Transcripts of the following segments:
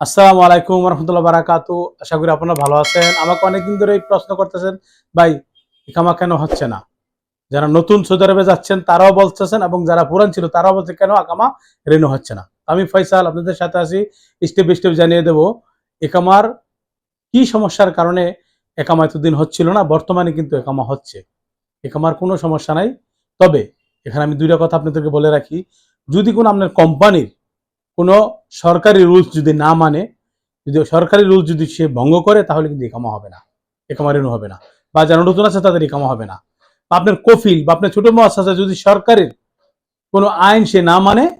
আসসালামু আলাইকুম রহমতুল্লাহ বারাকাতু। আশা করি আপনারা ভালো আছেন। আমাকে অনেকদিন ধরে এই প্রশ্ন করতেছেন, ভাই ইকামা কেন হচ্ছে না? যারা নতুন সৌদি আরবে যাচ্ছেন, তারাও বলতেছেন এবং যারা পুরান ছিল, তারাও বলছে, কেন আকামা রেনু হচ্ছে না? আমি ফয়সাল আপনাদের সাথে আছি, স্টেপ স্টেপ জানিয়ে দেব একামার কি সমস্যার কারণে একামা এতদিন হচ্ছিল না, বর্তমানে কিন্তু একামা হচ্ছে। একামার কোনো সমস্যা নাই। তবে এখানে আমি দুইটা কথা আপনাদেরকে বলে রাখি। যদি কোনো আপনার কোম্পানির কোনো সরকারি রুলস যদি না মানে যদি সরকারি রুলস যদি সে ভঙ্গ করে, তাহলে কিন্তু একামা হবে না। একামা রেনু হবে না। বা যারা নতুন আছে, তাদের একামা হবে না। বা আপনার কফিল, বা আপনার ছোট আছে যদি সরকারের কোনো আইন সে না মানে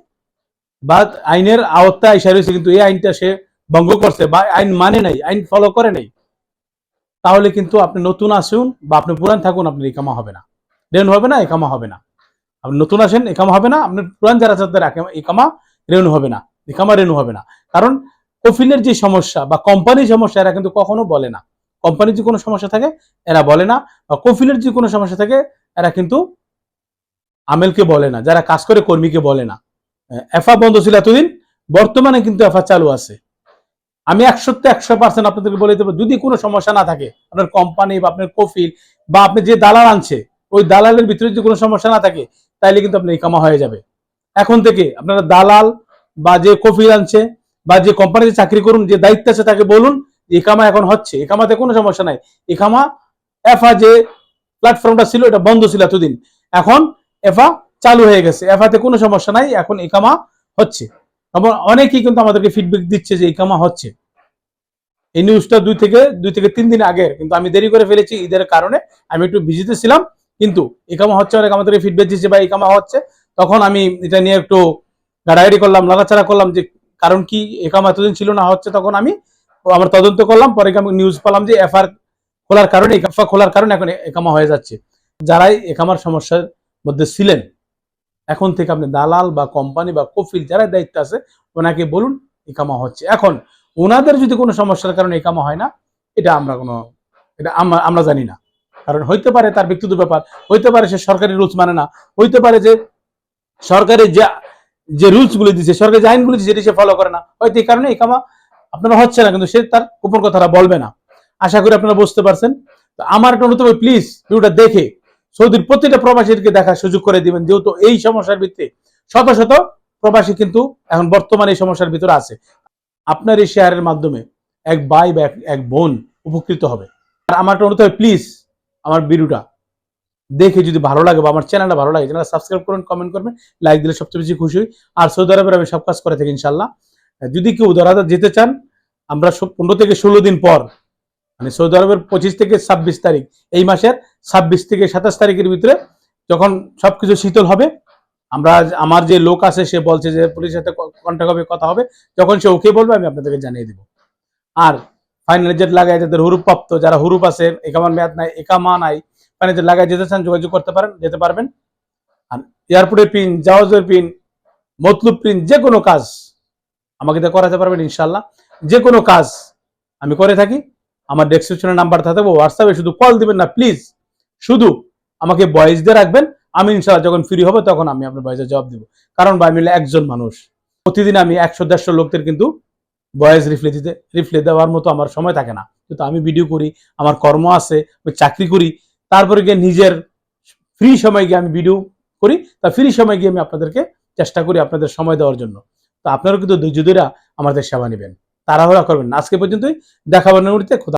বা আইনের আওতায় এসে রয়েছে, কিন্তু এই আইনটা সে ভঙ্গ করছে, বা আইন মানে নাই, আইন ফলো করে নাই, তাহলে কিন্তু আপনি নতুন আসুন, বা আপনি পুরান থাকুন, আপনার একামা হবে না। রেনু হবে না একামা হবে না। আপনি নতুন আসেন একামা হবে না। আপনার পুরান যারা আছে, তাদের একামা- রেনু হবে না। একামা রেনু হবে না। কারণ কফিলের যে সমস্যা বা কোম্পানির সমস্যা, এরা কিন্তু কখনো বলে না। কোম্পানির যে কোনো সমস্যা থাকে, এরা বলে না। বা কফিলের যে কোনো সমস্যা থাকে, এরা কিন্তু আমেলকে বলে না। যারা কাজ করে, কর্মীকে বলে না। এফা বন্ধ ছিল এতদিন। বর্তমানে কিন্তু এফা চালু আছে। আমি একশো একশোতে একশো পার্সেন্ট আপনাদেরকে বলে দেবো, যদি কোনো সমস্যা না থাকে, আপনার কোম্পানি বা আপনার কফিল বা আপনি যে দালাল আনছে, ওই দালালের ভিতরে যদি কোনো সমস্যা না থাকে, তাইলে কিন্তু আপনার ইকামা হয়ে যাবে। এখন থেকে আপনারা দালাল বা যে কফিল আনছে বা যে কোম্পানিতে চাকরি করুন, যে দায়িত্ব আছে তাকে বলুন ইকামা এখন হচ্ছে। ইকামাতে কোনো সমস্যা নাই। ইকামা এফা যে প্ল্যাটফর্মটা ছিল, এটা বন্ধ ছিল এতদিন। এখন এফা চালু হয়ে গেছে। এফাতে কোনো সমস্যা নাই, এখন ইকামা হচ্ছে। এবং অনেকেই কিন্তু আমাদেরকে ফিডব্যাক দিচ্ছে যে ইকামা হচ্ছে। এই নিউজটা দুই থেকে দুই থেকে তিন দিন আগে কিন্তু আমি দেরি করে ফেলেছি, ঈদের কারণে আমি একটু বিজিতে ছিলাম, কিন্তু ইকামা হচ্ছে, অনেক আমাদেরকে ফিডব্যাক দিচ্ছে বা ইকামা হচ্ছে। তখন আমি এটা নিয়ে একটু গাড়াগাড়ি করলাম লাগাচাড়া করলাম যে কারণ কি একামা এতদিন ছিল না, হচ্ছে তখন আমি আমার তদন্ত করলাম, পরে আমি নিউজ পেলাম যে এফআর খোলার কারণে একাফা খোলার কারণে এখন একামা হয়ে যাচ্ছে। যারাই একামার সমস্যার মধ্যে ছিলেন, এখন থেকে আপনি দালাল বা কোম্পানি বা কফিল যারা দায়িত্ব আছে, ওনাকে বলুন একামা হচ্ছে। এখন, ওনাদের যদি কোনো সমস্যার কারণে একামা হয় না, এটা আমরা কোনো, এটা আমরা আমরা জানি না। কারণ হইতে পারে তার ব্যক্তিগত ব্যাপার, হইতে পারে সে সরকারি রুলস মানে না, হইতে পারে যে সরকারের যে যে রুলসগুলো দিচ্ছে সরকারি যে আইনগুলো দিচ্ছে সেটি সে ফলো করে না। হয়তো এই কারণে এই কামা আপনারা হচ্ছে না, কিন্তু সে তার গোপন কথাটা বলবে না। আশা করি আপনারা বুঝতে পারছেন। তো আমার একটা অনুরোধ প্লিজ ভিডিওটা দেখে সৌদির প্রতিটা প্রবাসীকে দেখার সুযোগ করে দিবেন, যেহেতু এই সমস্যার ভিত্তিতে শত শত প্রবাসী কিন্তু এখন বর্তমানে এই সমস্যার ভিতরে আছে। আপনার এই শেয়ারের মাধ্যমে এক ভাই বা এক- এক বোন উপকৃত হবে। আর আমার একটা অনুরোধ প্লিজ আমার ভিডিওটা দেখে যদি ভালো লাগে বা আমার চ্যানেলটা ভালো লাগে চ্যানেলটা সাবস্ক্রাইব করুন কমেন্ট করবেন লাইক দিলে সবচেয়ে বেশি খুশি হই। আর সৌদি আরবের আমি সব কাজ করে থাকি ইনশাল্লাহ যদি কেউ দরাদা যেতে চান, আমরা পনেরো থেকে ষোলো দিন পর মানে সৌদি আরবের পঁচিশ থেকে ছাব্বিশ তারিখ, এই মাসের ছাব্বিশ থেকে সাতাশ তারিখের ভিতরে যখন সবকিছু শীতল হবে, আমরা আমার যে লোক আছে, সে বলছে যে পুলিশের সাথে কন্ট্যাক্ট হবে, কথা হবে, যখন সে ওকে বলবে, আমি আপনাদেরকে জানিয়ে দিব। আর ফাইনাল জেট লাগায় যাদের হুরুপ প্রাপ্ত, যারা হুরুপ আছে একামার মেয়াদ নাই, একামা নাই জেট লাগায় যেতে চান, যোগাযোগ করতে পারেন, যেতে পারবেন। আর এয়ারপোর্টের পিন, জাহাজের পিন, মতলুব পিন, যে কোনো কাজ আমাকে দিয়ে করাতে পারবেন ইনশাল্লাহ যে কোনো কাজ আমি করে থাকি। আমার ডেসক্রিপশনের নাম্বার থাকবে হোয়াটসঅ্যাপে শুধু কল দিবেন না প্লিজ শুধু আমাকে ভয়েস দিয়ে রাখবেন। আমি ইনশাল্লাহ যখন ফ্রি হবে, তখন আমি আপনার ভয়েসের জবাব দিব। কারণ ভাই মিলে একজন মানুষ। প্রতিদিন আমি একশো, দেড়শো লোকদের কিন্তু ভয়েস রিপ্লে দিতে রিপ্লে দেওয়ার মতো আমার সময় থাকে না। কিন্তু আমি ভিডিও করি, আমার কর্ম আছে, আমি চাকরি করি তারপরে গিয়ে নিজের ফ্রি সময় গিয়ে আমি ভিডিও করি। তা ফ্রি সময় গিয়ে আমি আপনাদেরকে চেষ্টা করি আপনাদের সময় দেওয়ার জন্য। তো আপনারাও কিন্তু ধৈর্য ধৈরা আমাদের সেবা নেবেন। তাড়াহুড়া করবেন আজকে পর্যন্তই। মুহূর্তে খোদা